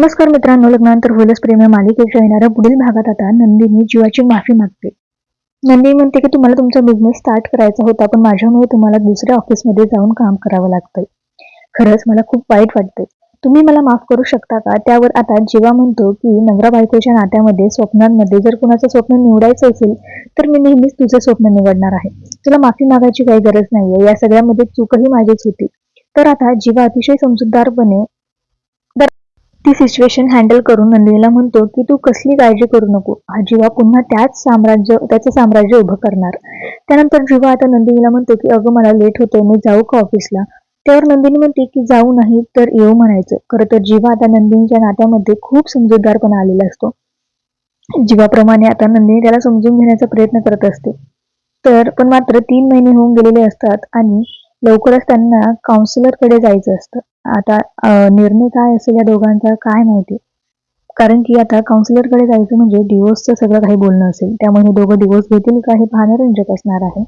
नमस्कार मित्रांनो लग्नानंतर होईलच प्रेम या मालिकेच्या येणाऱ्या पुढील भागात आता नंदिनी जीवाची माफी मागते. नंदिनी म्हणते की तुम्हाला तुमचा बिझनेस स्टार्ट करायचा होता पण माझ्यामुळे तुम्हाला दुसऱ्या ऑफिसमध्ये जाऊन काम करावं लागतंय. खरंच मला खूप वाईट वाटतंय. तुम्ही मला माफ करू शकता का? त्यावर आता जीवा म्हणतो की नवरा बायकोच्या नात्यामध्ये स्वप्नांमध्ये जर कुणाचं स्वप्न निवडायचं असेल तर मी नेहमीच तुझं स्वप्न निवडणार आहे. तुला माफी मागायची काही गरज नाहीये. या सगळ्यामध्ये चूकही माझीच होती. तर आता जीवा अतिशय समजूतदारपणे ती सिच्युएशन हँडल करून नंदिनीला म्हणतो की तू कसली काळजी करू नको. हा जीवा पुन्हा त्याच साम्राज्य त्याचं साम्राज्य उभं करणार. त्यानंतर जीवा आता नंदिनीला म्हणतो की अगं मला लेट होतंय मी जाऊ का ऑफिसला त्यावर नंदिनी म्हणते की जाऊ नाही तर येऊ म्हणायचं. खरं तर जीवा आता नंदिनीच्या नात्यामध्ये खूप समजूतदारपणा आलेला असतो. जीवाप्रमाणे आता नंदिनी त्याला समजून घेण्याचा प्रयत्न करत असते. तर पण मात्र तीन महिने होऊन गेलेले असतात आणि लवकरच त्यांना काउन्सिलरकडे जायचं असतं. आता निर्णय काय असेल या दोघांचा काय माहिती? कारण की आता काउन्सिलरकडे जायचं म्हणजे डिवोर्सचं सगळं काही बोलणं असेल. त्यामुळे हे दोघं डिवोर्स घेतील का हे पाहणं रंजक असणार आहे.